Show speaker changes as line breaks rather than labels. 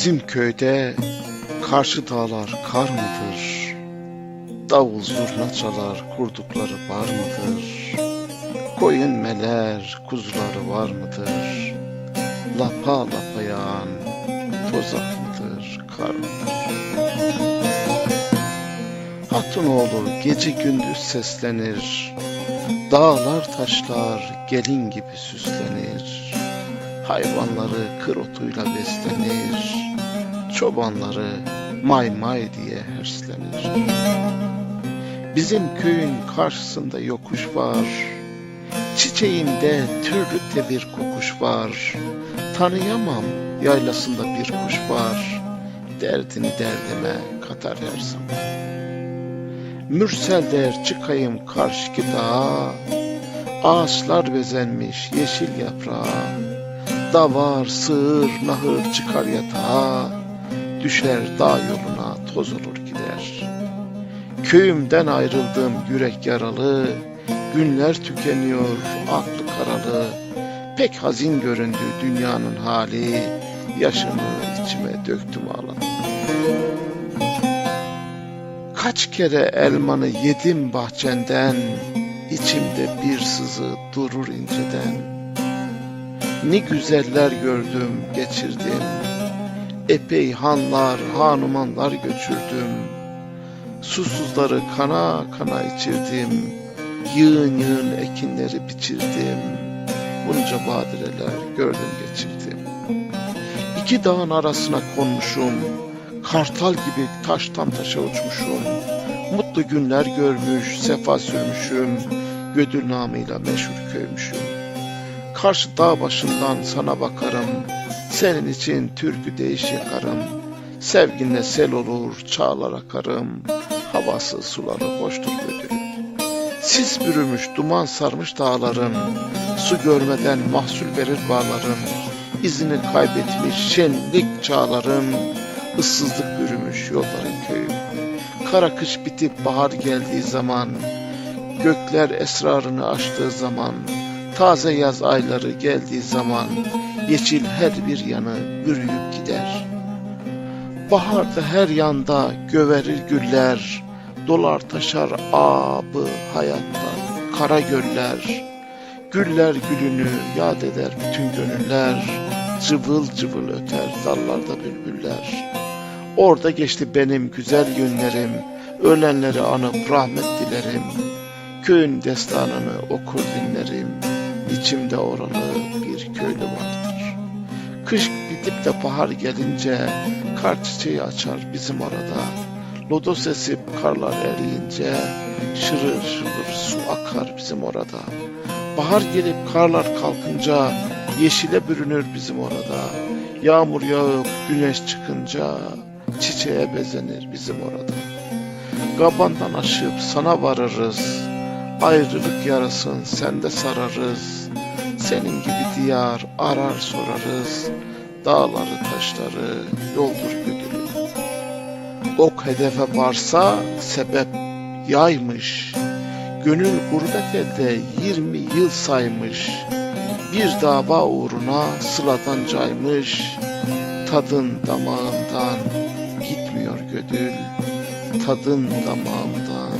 Bizim köyde karşı dağlar kar mıdır? Davul zurna çalar kurdukları bar mıdır? Koyun meler kuzuları var mıdır? Lapa lapa yağan tozak mıdır, kar mıdır? Hatunoğlu gece gündüz seslenir. Dağlar taşlar gelin gibi süslenir. Hayvanları kır otuyla beslenir. Çobanları may may diye herslenir. Bizim köyün karşısında yokuş var. Çiçeğinde türlü tebir kokuş var. Tanıyamam yaylasında bir kuş var. Derdini derdime katar her zaman. Mürsel der çıkayım karşıki dağa. Ağaçlar bezenmiş yeşil yaprağa. Davar, sığır, nahır çıkar yatağa. Düşer dağ yoluna toz olur gider. Köyümden ayrıldım yürek yaralı. Günler tükeniyor aklı karalı. Pek hazin göründü dünyanın hali. Yaşımı içime döktüm ağladım. Kaç kere elmanı yedim bahçenden, içimde bir sızı durur inceden. Ne güzeller gördüm, geçirdim. Epey hanlar, hanumanlar göçürdüm. Susuzları kana kana içirdim. Yığın yığın ekinleri biçirdim. Bunca badireler gördüm geçirdim. İki dağın arasına konmuşum. Kartal gibi taştan taşa uçmuşum. Mutlu günler görmüş, sefa sürmüşüm. Gödül namıyla meşhur köymüşüm. Karşı dağ başından sana bakarım. Senin için türkü değiş yakarım. Sevginle sel olur, çağlar akarım. Havası suları hoştur gödül. Sis bürümüş, duman sarmış dağlarım. Su görmeden mahsul verir bağlarım. İzini kaybetmiş şenlik çağlarım. ıssızlık bürümüş yolların köyü. Kara kış bitip bahar geldiği zaman, gökler esrarını açtığı zaman, taze yaz ayları geldiği zaman, yeşil her bir yanı bürüyüp gider. Baharda her yanda göverir güller, dolar taşar abı hayatta, kara göller, güller gülünü yad eder bütün gönüller, cıvıl cıvıl öter dallarda bülbüller. Orada geçti benim güzel günlerim, ölenleri anıp rahmet dilerim. Köyün destanını okur dinlerim, içimde oralı bir köylü vardır. Kış bitip de bahar gelince, kar çiçeği açar bizim orada. Lodos esip karlar eriyince, şırır şırır su akar bizim orada. Bahar gelip karlar kalkınca, yeşile bürünür bizim orada. Yağmur yağıp güneş çıkınca, çiçeğe bezenir bizim orada. Gabandan aşıp sana varırız. Ayrılık yarasın sende sararız. Senin gibi diyar arar sorarız. Dağları taşları yoldur güdülü. Ok hedefe varsa sebep yaymış. Gönül gurbet elde yirmi yıl saymış. Bir dava uğruna sıladan caymış. Tadın damağından gitmiyor gödül. Tadın damağımdan